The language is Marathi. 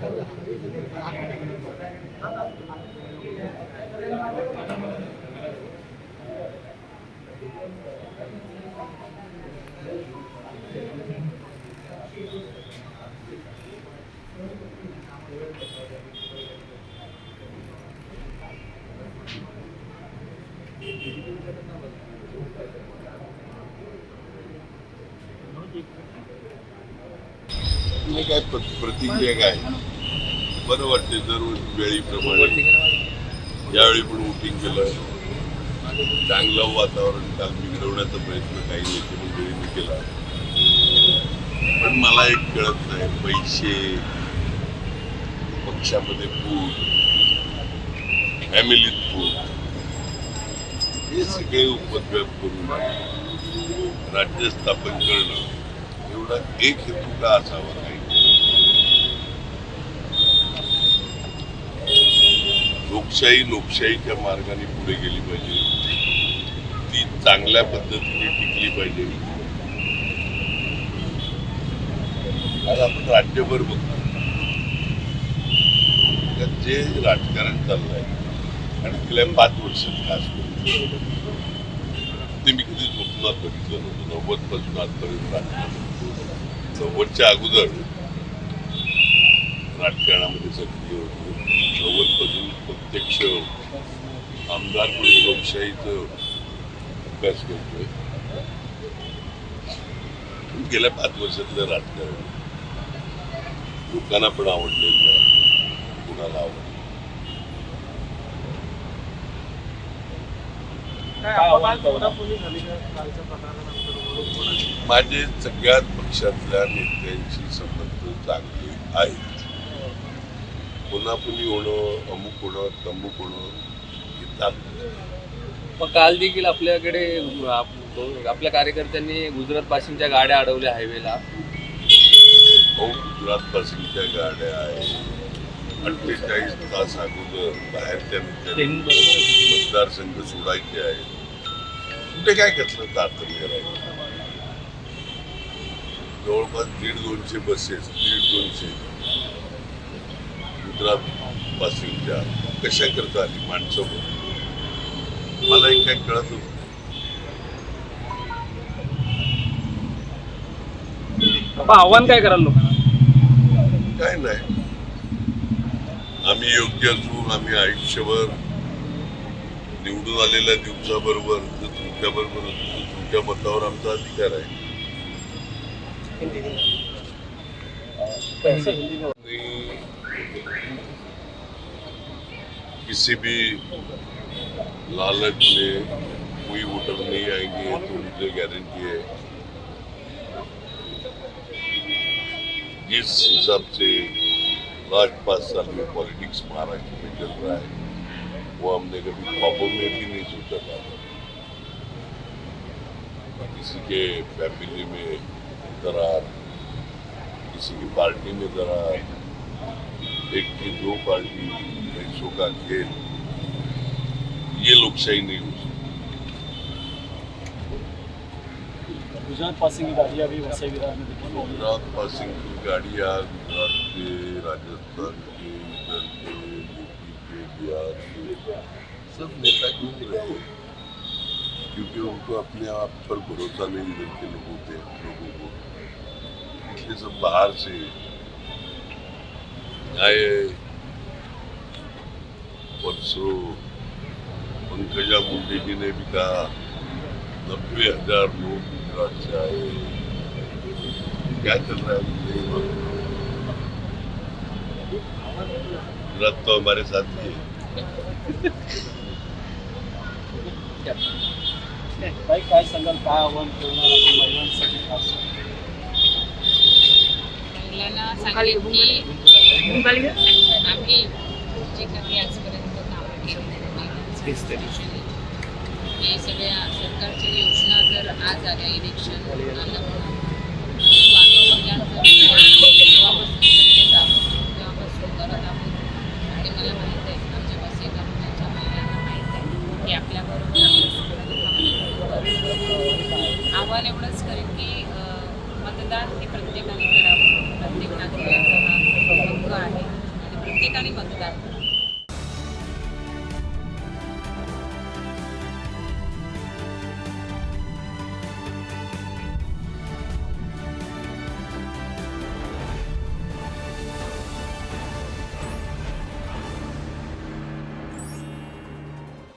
ありがとうございます。काय प्रतिक्रिया काय? बरं वाटते दर वेळीप्रमाणे. यावेळी पण वोटिंग केलं. चांगलं वातावरण काल बिघडवण्याचा प्रयत्न काही नेते मंडळींनी केला. पण मला एक कळत नाही पैसे पक्षामध्ये फूट फॅमिलीत फूट हे सगळे उपद्व्याप करून राज्य स्थापन करणं एवढा एक हेतू का असावा काही? लोकशाही लोकशाहीच्या मार्गाने पुढे गेली पाहिजे. ती चांगल्या पद्धतीने टिकली पाहिजे. आज आपण राज्यभर बघतो. त्यात जे राजकारण चाललंय आणि गेल्या पाच वर्षात खास ते मी कधी स्वप्नात बघितलं नव्हतं. नव्वदपासून आजपर्यंत राजकारण नव्वदच्या अगोदर राजकारणामध्ये सक्रिय होतो नव्वदपासून प्रत्यक्ष आमदार म्हणून लोकशाहीचं अभ्यास करतोय. गेल्या पाच वर्षातलं राजकारण लोकांना पण आवडलेलं नाही. कुणाला आवडलं? माझे सगळ्यात पक्षातल्या नेत्यांशी संबंध चांगले आहेत. पुन्हापुनी होणं अमुक होणं तमुक होणं हे चालतं मग काल देखील आपल्याकडे आप- आपल्या कार्यकर्त्यांनी गुजरात पासिंगच्या गाड्या अडवल्या हायवेला. भाऊ गुजरात पासिंगच्या गाड्या आहेत अठ्ठेचाळीस तास अगोदर बाहेरच्या मतदारसंघ सोडायचे आहेत. कुठे काय कसलं तारतम्य राहील? जवळपास दीड दोनशे बसेस दीड दोनशे. पासिंगच्या कशा करता आली माणसं मला एक काय कळत नाही. बाबा आव्हान काय कराल लोकांना? काय नाही. आम्ही योग्य असू आम्ही आयुष्यभर निवडून आलेल्या दिवसाबरोबर तुमच्या बरोबर तुमच्या मतावर आमचा अधिकार आहे. नहीं, किसी भी लालच में कोई वोटर नहीं आएँगे तो मुझे गारंटी है। जिस हिसाब से लास्ट पाँच साल में पॉलिटिक्स महाराष्ट्र में चल रहा है, वो हमने कभी ख्वाबों में भी नहीं सोचा था। किसी के फैमिली में दरार किसी की पार्टी में दरार एक की दो पार्टी पैसों का खेल ये लोकशाही नहीं हो सकती गुजरात पासिंग की गाड़ी अभी वसई विरार में दिखी होगी गुजरात पासिंग की गाड़ियाँ गुजरात के राजस्थान के इधर के यूपी के बिहार के सब नेता घूम रहे हैं क्योंकि उनको अपने आप पर भरोसा नहीं इधर के लोगों पे लोगों को इसलिए सब बाहर से आए परसों पंकजा मुंडे जी ने भी कहा नब्बे हजार लोग गुजरात से आए क्या चल रहा है मुझे नहीं मालूम गुजरात तो हमारे साथ ही है काय काय सांगाल काय आव्हान करणार आपण महिलांसाठी खास महिलांना सांगेल की आम्ही जे काही आजपर्यंत कामं केली महिलांसाठी हे सगळ्या सरकारच्या योजना जर आज आल्या इलेक्शन आणि मला माहीत आहे आमच्या बस एका मुलाच्या महिलांना माहीत आहे की आपल्याबरोबर आव्हान एवढंच करेन की मतदान हे प्रत्येकाने करावं. प्रत्येक नागरिकाचा हा हक्क आहे. ठिकाणी मतदान